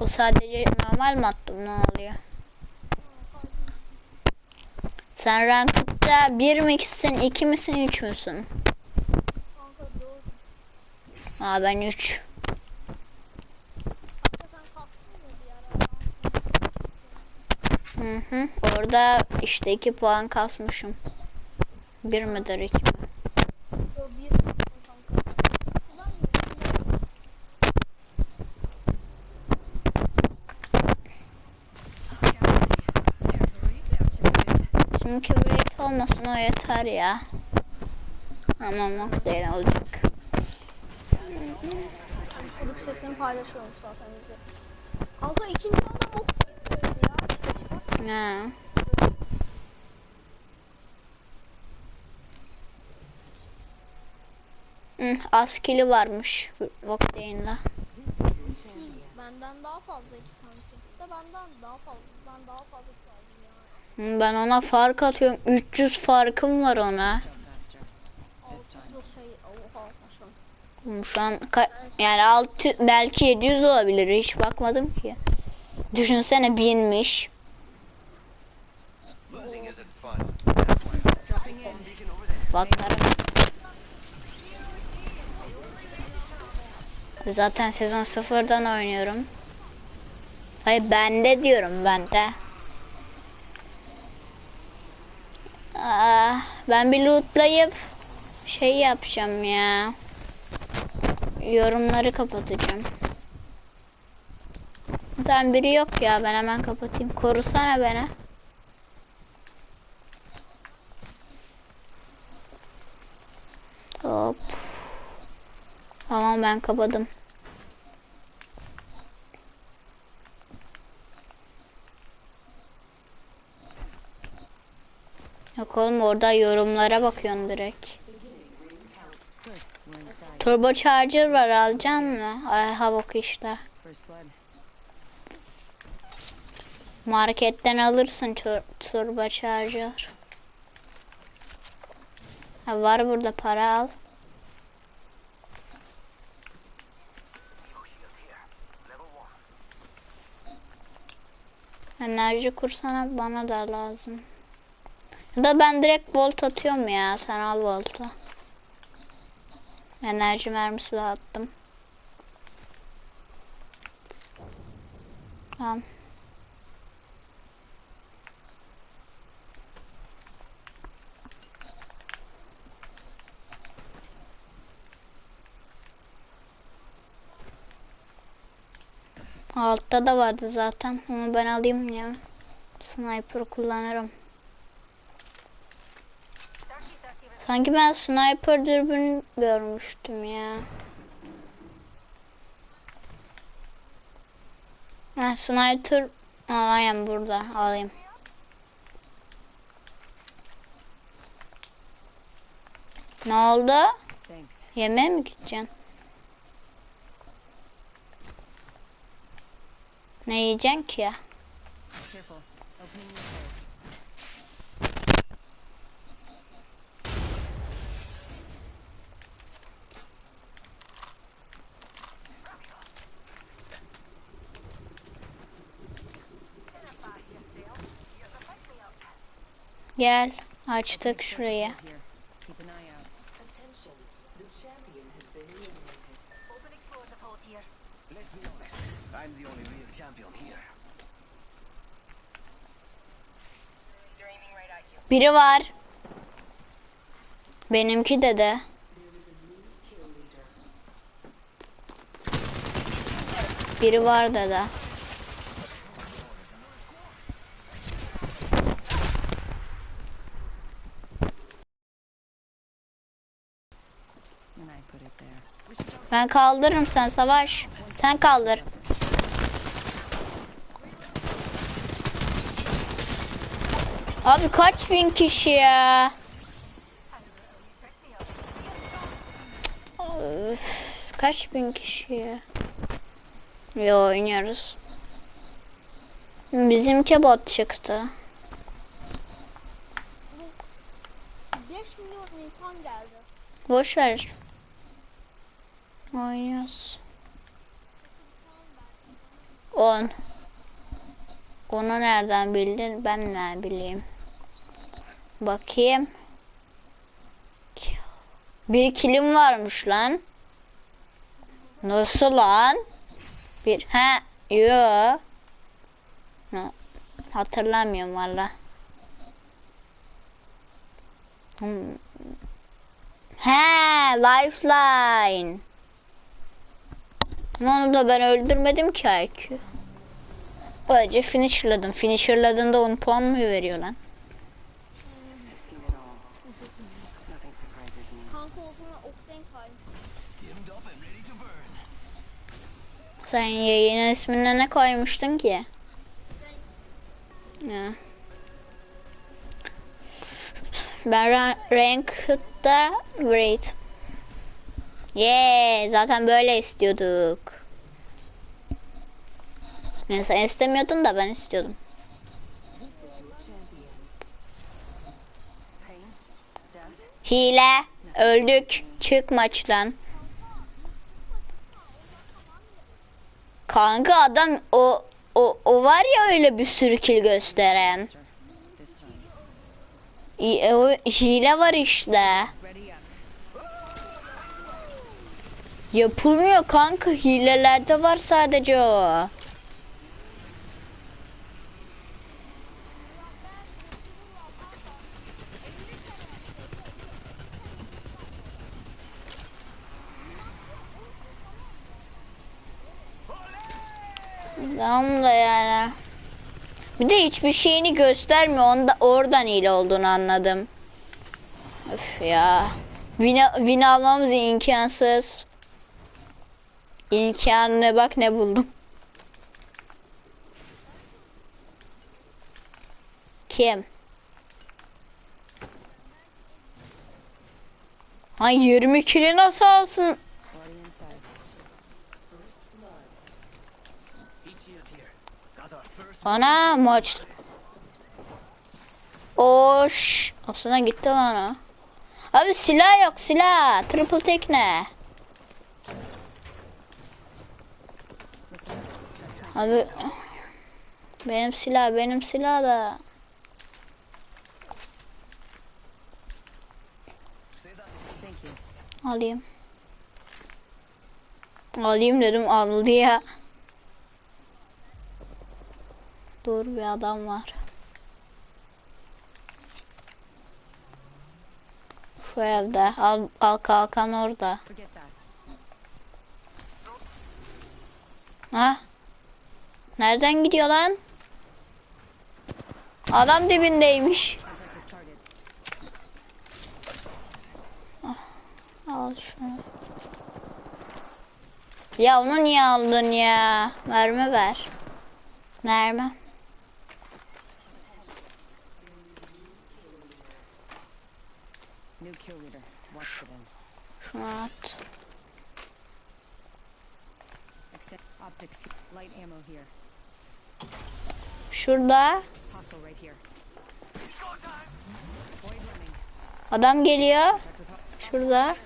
O sadece normal mi ne oluyor? Sen ranked'da 1 misin, 2 misin, 3 müsün? Aa ben 3. Kanka sen kastın mı bir ara? Hı hı. Orada işte 2 puan kasmışım. 1 midir 2 mi? Yo bir kanka. Ulan yürü. There's a research Çünkü break olmasın o yeter ya. Ama değil olacak. Grup sesini paylaşıyorum zaten. Kanka ikinci adam ok ya. Ha. Hı, askili varmış Octane'la. Benden daha fazla iki sanki. De benden daha fazla. Ben daha fazla Ben ona fark atıyorum. 300 farkım var ona. Şu an yani 6 belki 700 olabilir. Hiç bakmadım ki. Düşünsene binmiş. Bakarım. Zaten sezon sıfırdan oynuyorum. Hayır bende diyorum bende. Ben bir lootlayıp şey yapacağım ya. Yorumları kapatacağım. Zaten biri yok ya ben hemen kapatayım. Korusana beni. Hop. Tamam ben kapadım. Yok oğlum orada yorumlara bakıyorsun direkt. Turbo Charger var alacaksın mı? Ay ha bak işte. Marketten alırsın tur Turbo Charger. Ha, var burada para al. Enerji kursana bana da lazım. Da ben direkt volt atıyorum ya. Sen al voltu. Enerji mermisi de attım. Tamam. Altta da vardı zaten. Onu ben alayım ya. Sniper kullanırım. Sanki ben sniper dürbün görmüştüm ya. Ha, sniper Aa, aynen burada alayım. Ne oldu? Thanks. Yemeğe mi gideceksin? Ne yiyeceksin ki ya? Careful. Real champion here. Biri var. Benimki de de. Biri var da And Ben kaldırırım sen savaş. Sen kaldır. Abi kaç bin kişi ya? Öf, kaç bin kişi ya? Yo oynuyoruz. Bizimki bot çıktı. 5 milyon insan geldi. Boş ver. Oynuyoruz. 10. Onu nereden bildin? Ben ne bileyim. Bakayım. Bir kilim varmış lan. Nasıl lan? Bir he yo. Hatırlamıyorum valla. Hmm. He, lifeline. Onu da ben öldürmedim ki IQ. Böylece finisherladım. Finisherladığında 10 puan mı veriyor lan? Sen yayının ismine ne koymuştun ki? Ben ra- Ranked'da Great. Yeah, zaten böyle istiyorduk. Yani sen istemiyordun da ben istiyordum. Hile, öldük. Çık maçtan. Kanka adam o o o var ya öyle bir sürü kill gösteren. İ- O hile var işte. Yapılmıyor kanka hilelerde var sadece o. Tamam da yani. Bir de hiçbir şeyini göstermiyor. Onda oradan hile olduğunu anladım. Öf ya. Win, win almamız imkansız. İmkanına bak ne buldum. Kim? Ay 20 kilo nasıl alsın? Ana maç. Oş. Aslında gitti lan o. Abi silah yok silah. Triple tekne. Abi benim silah benim silah da. Alayım. Alayım dedim aldı ya. Dur bir adam var. Şu evde. Al, al kalkan orada. Ha? Nereden gidiyor lan? Adam dibindeymiş. Target. Al şunu. Ya onu niye aldın ya? Mermi ver. Mermi. Şunu at. Optics. Light ammo here. Şurada adam geliyor. Şurada.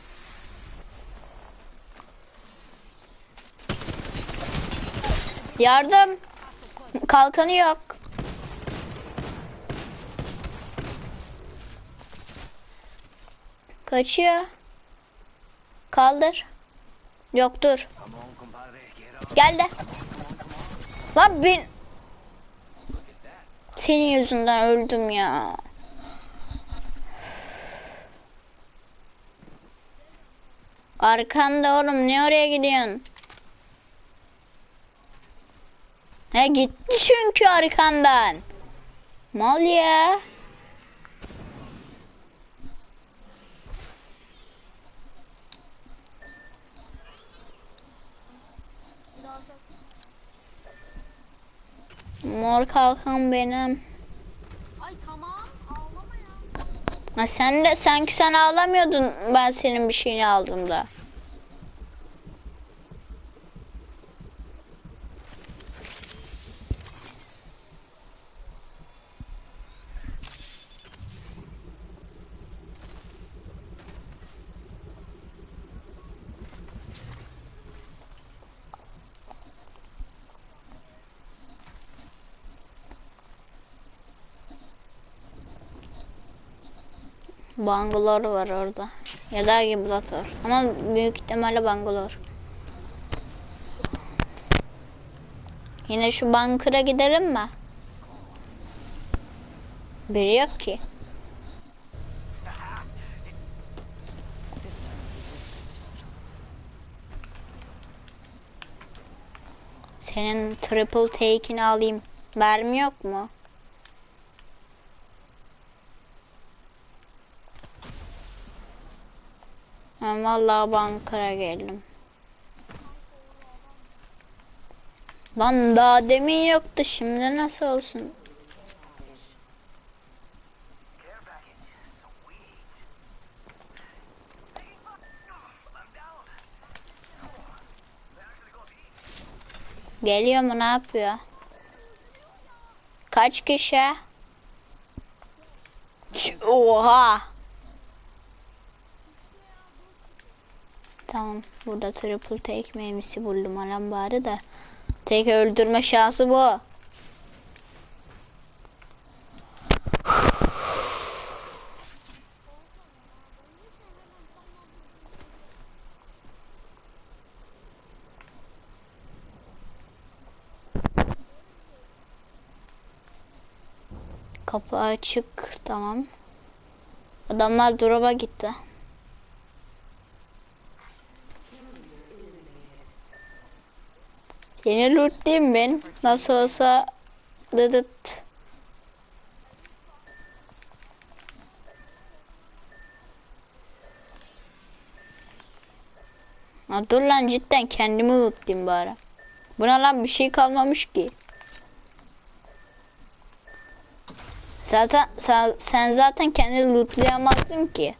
Yardım. Kalkanı yok. Kaçıyor. Kaldır. Yok dur. Geldi. Lan ben... Senin yüzünden öldüm ya. Arkanda oğlum ne oraya gidiyorsun? He gitti çünkü arkandan. Mal ya. Mor kalkan benim. Ay tamam ağlama ya. Ha sen de sanki sen ağlamıyordun ben senin bir şeyini aldığımda. Bangalore var orada. Ya da Gibraltar. Ama büyük ihtimalle Bangalore. Yine şu bankıra gidelim mi? Biri yok ki. Senin triple take'ini alayım. Mermi yok mu? Vallahi bankara geldim. Lan daha demin yoktu şimdi nasıl olsun? Geliyor mu ne yapıyor? Kaç kişi? Oha! Tamam burada triple take meyvesi buldum alan bari de. Tek öldürme şansı bu. Kapı açık tamam. Adamlar drop'a gitti. Yeni loot değil ben? Nasıl olsa dıdıt. Ha, dur lan cidden kendimi lootlayayım bari. Buna lan bir şey kalmamış ki. Zaten sen, sen zaten kendini lootlayamazsın ki.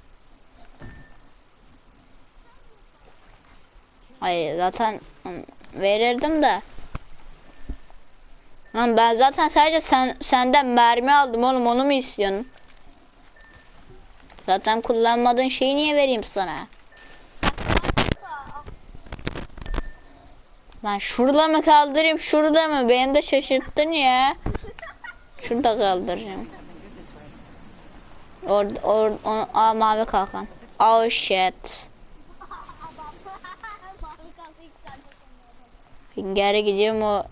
Hayır zaten verirdim de. Lan ben zaten sadece sen senden mermi aldım oğlum onu mu istiyorsun? Zaten kullanmadığın şeyi niye vereyim sana? Lan şurada mı kaldırayım şurada mı? Beni de şaşırttın ya. Şurada kaldıracağım. Orada or, or, aa, mavi kalkan. Oh shit. Geri gidiyorum o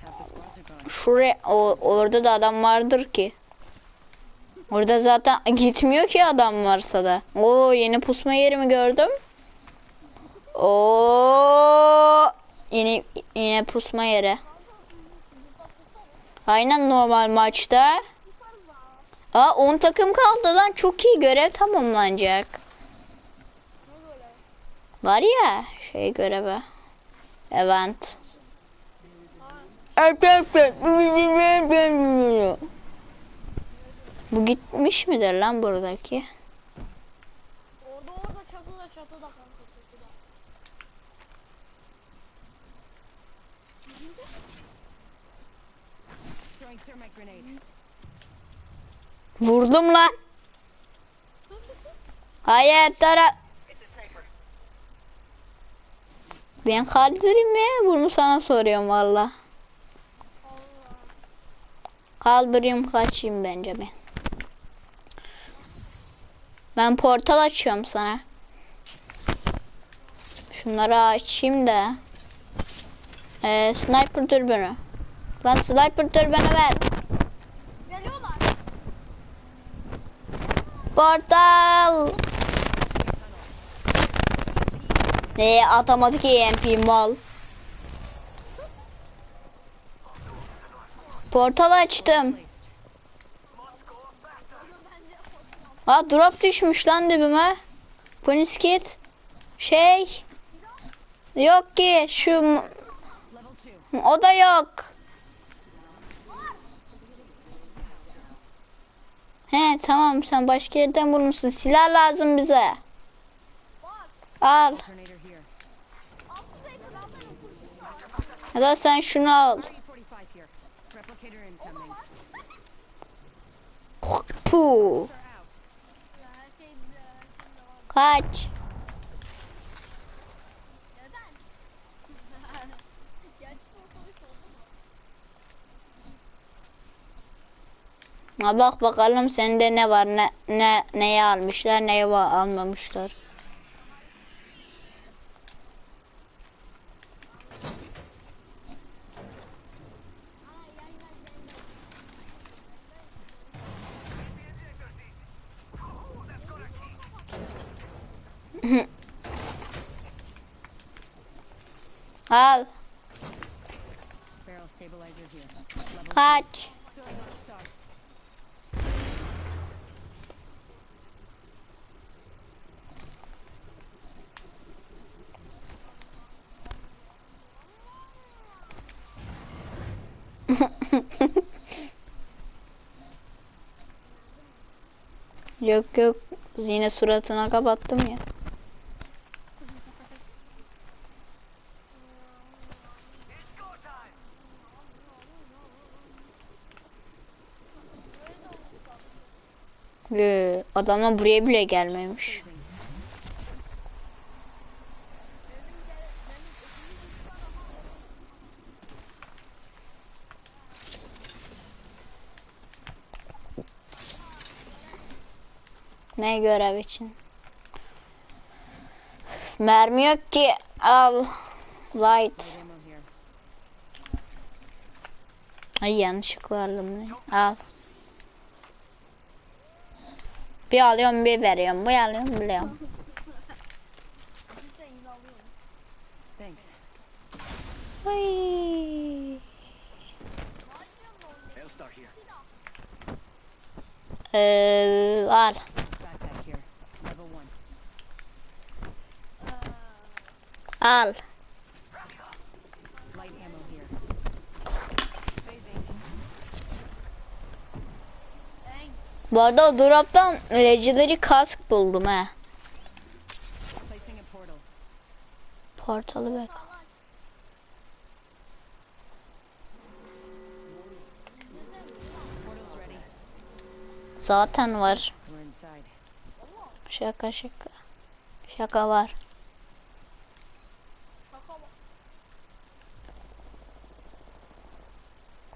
şuraya o, orada da adam vardır ki. Orada zaten gitmiyor ki adam varsa da. Oo yeni pusma yerimi gördüm. Oo yeni yine pusma yeri. Aynen normal maçta. Aa 10 takım kaldı lan çok iyi görev tamamlanacak. Var ya şey görevi. Event. Bu gitmiş midir lan buradaki? Vurdum lan. Hayır tara. Ben kaldırayım mı? Bunu sana soruyorum valla. Kaldırayım kaçayım bence ben. Ben portal açıyorum sana. Şunları açayım da. Ee, sniper dürbünü. Lan sniper dürbünü ver. Geliyorlar. Portal. Ne atamadı ki EMP mal. Portal açtım. Aa drop düşmüş lan dibime. Polis kit. Şey. Yok ki şu o da yok. He tamam sen başka yerden bulmuşsun. Silah lazım bize. Al. Ya da sen şunu al. RE45 here. Replicator incoming. Puh. They're out. Ya her şey güzel, her şey de var. Kaç. Ha bak bakalım sende ne var ne ne neyi almışlar neyi almamışlar. Al kaç. yok yok yine suratına kapattım ya. Adamlar buraya bile gelmemiş. Ne görev için? Mermi yok ki. Al. Light. Ay yanlışlıkla aldım. Al. Bir alıyorum bir veriyorum. Bir alıyorum bir veriyorum. Biz de yine alıyorum. Thanks. Ay. Hellstar here. Ee, al. Backpack here. Level one. Al. Light ammo here. Phasing. Bu arada drop'tan Legendary kask buldum he. Portalı bek. Zaten var. Şaka şaka. Şaka var.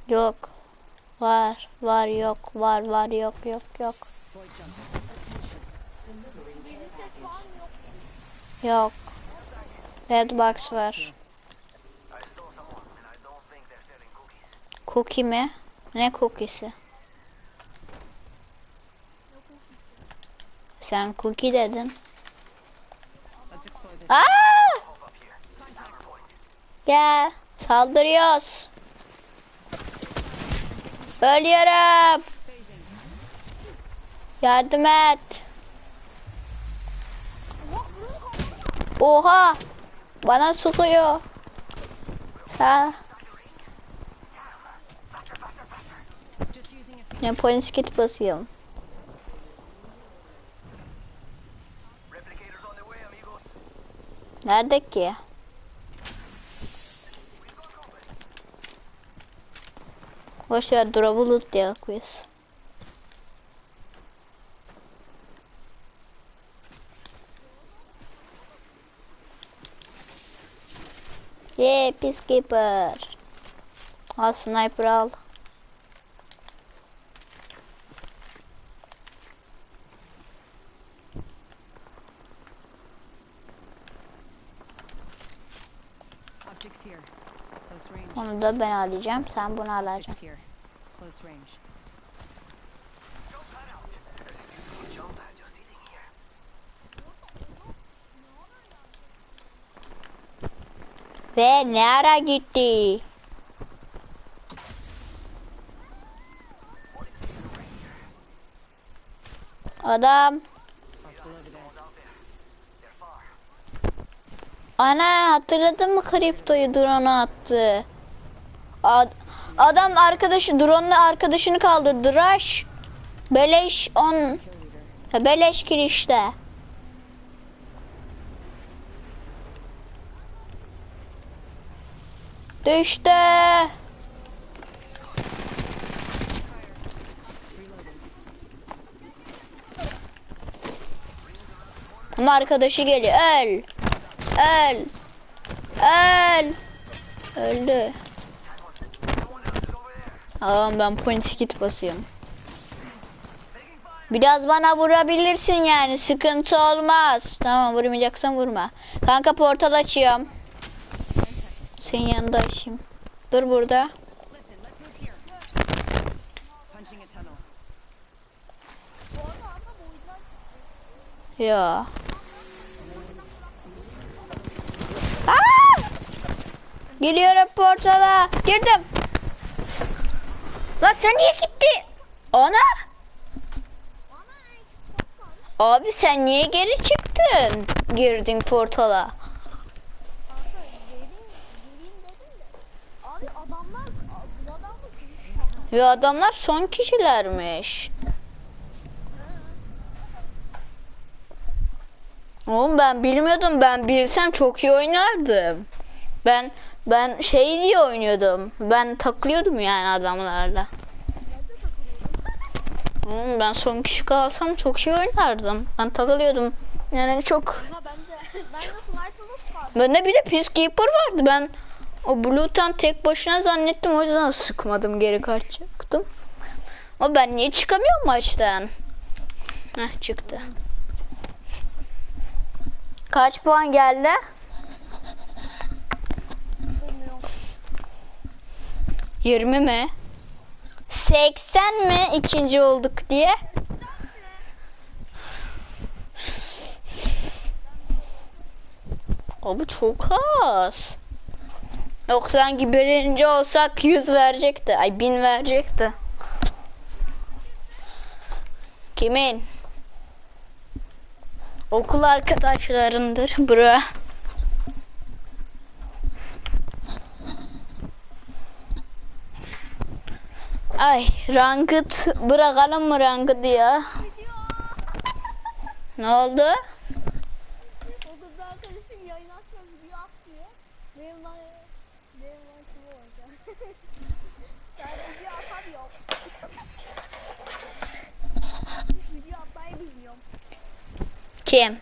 Yok. Var. Var yok. Var var yok yok yok. Yok. Yok. Redbox var. Cookie mi? Ne cookie'si? Sen cookie dedin. Aa! Gel. Saldırıyoruz. Ölüyorum. Yardım et. Oha. Bana sıkıyor. Ha. Ne polis kit basıyorum. Nerede ki? Boş ver drop'u loot diye koyuz. Yee peacekeeper. Al sniper al. Optics here. Close range. Onu da ben alacağım. Sen bunu alacaksın. Ve ne ara gitti? Adam. Ana hatırladın mı kriptoyu drone'a attı. Ad- adam arkadaşı drone'la arkadaşını kaldırdı. Rush. Beleş on. Beleş girişte. Düştü. Ama arkadaşı geliyor. Öl. Öl. Öl. Öldü. Aa ben point kit basıyorum. Biraz bana vurabilirsin yani sıkıntı olmaz. Tamam vurmayacaksan vurma. Kanka portal açıyorum. Senin yanında açayım. Dur burada. Ya. Aa! Geliyorum portala. Girdim. Lan sen niye gittin? Ana. Abi sen niye geri çıktın? Girdin portala. Ve adamlar son kişilermiş. Oğlum ben bilmiyordum. Ben bilsem çok iyi oynardım. Ben ben şey diye oynuyordum. Ben takılıyordum yani adamlarla. Oğlum ben son kişi kalsam çok iyi oynardım. Ben takılıyordum. Yani çok ben de ben de sniper'ımız. Bende bir de Peacekeeper vardı. Ben o Blue'tan tek başına zannettim. O yüzden sıkmadım. Geri kaçacaktım. Ama ben niye çıkamıyorum maçtan? Heh çıktı. Kaç puan geldi? Bilmiyorum. 20 mi? 80 mi ikinci olduk diye? Abi çok az. Yok sanki birinci olsak 100 verecekti. Ay 1000 verecekti. Kimin? Okul arkadaşlarındır bro. Ay ranked bırakalım mı ranked ya? Ne oldu? O kız. Kim?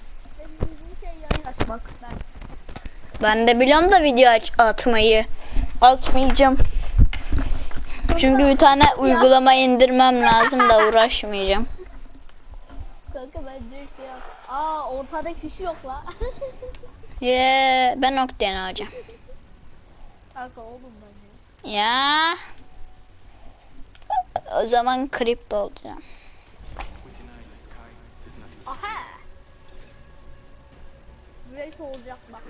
Ben de biliyorum da video aç atmayı. Atmayacağım. Çünkü bir tane uygulama indirmem lazım da uğraşmayacağım. kanka ben direkt şey yap. Aa ortada kişi yok la. Ye, ben Okten hocam. kanka oğlum ben ya. Ya. O zaman kripto olacağım. Aha. Race olacak bak.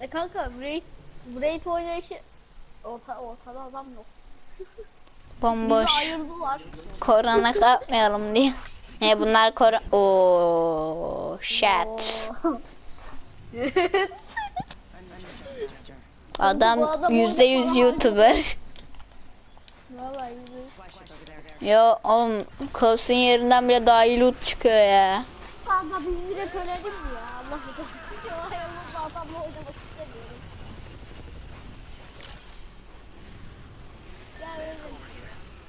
E kanka Raid Raid oynayışı orta ortada adam yok. Bomboş. Bizi ayırdılar. Korona kapmayalım diye. Ne bunlar korona... Ooo shit. Adam yüzde yüz YouTuber. Yo oğlum Kovs'un yerinden bile daha iyi loot çıkıyor ya. Kanka biz direkt ölelim mi ya?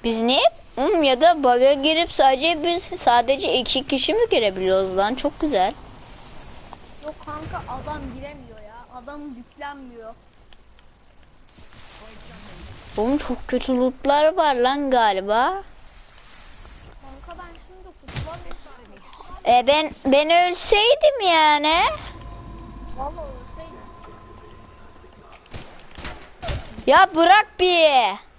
Biz niye Oğlum ya da bug'a girip sadece biz sadece iki kişi mi girebiliyoruz lan? Çok güzel. Yok kanka adam giremiyor ya. Adam yüklenmiyor. Oğlum çok kötü lootlar var lan galiba. Kanka ben şimdi kutular E ben ben ölseydim yani. Vallahi şey Ya bırak bir.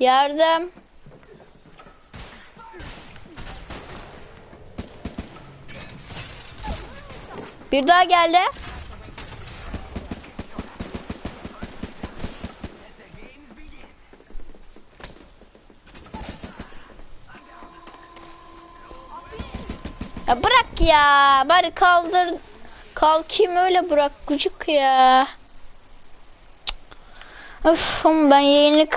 Yardım. Bir daha geldi. Ya bırak ya. Bari kaldır. Kalkayım öyle bırak gıcık ya. Öf ben yayını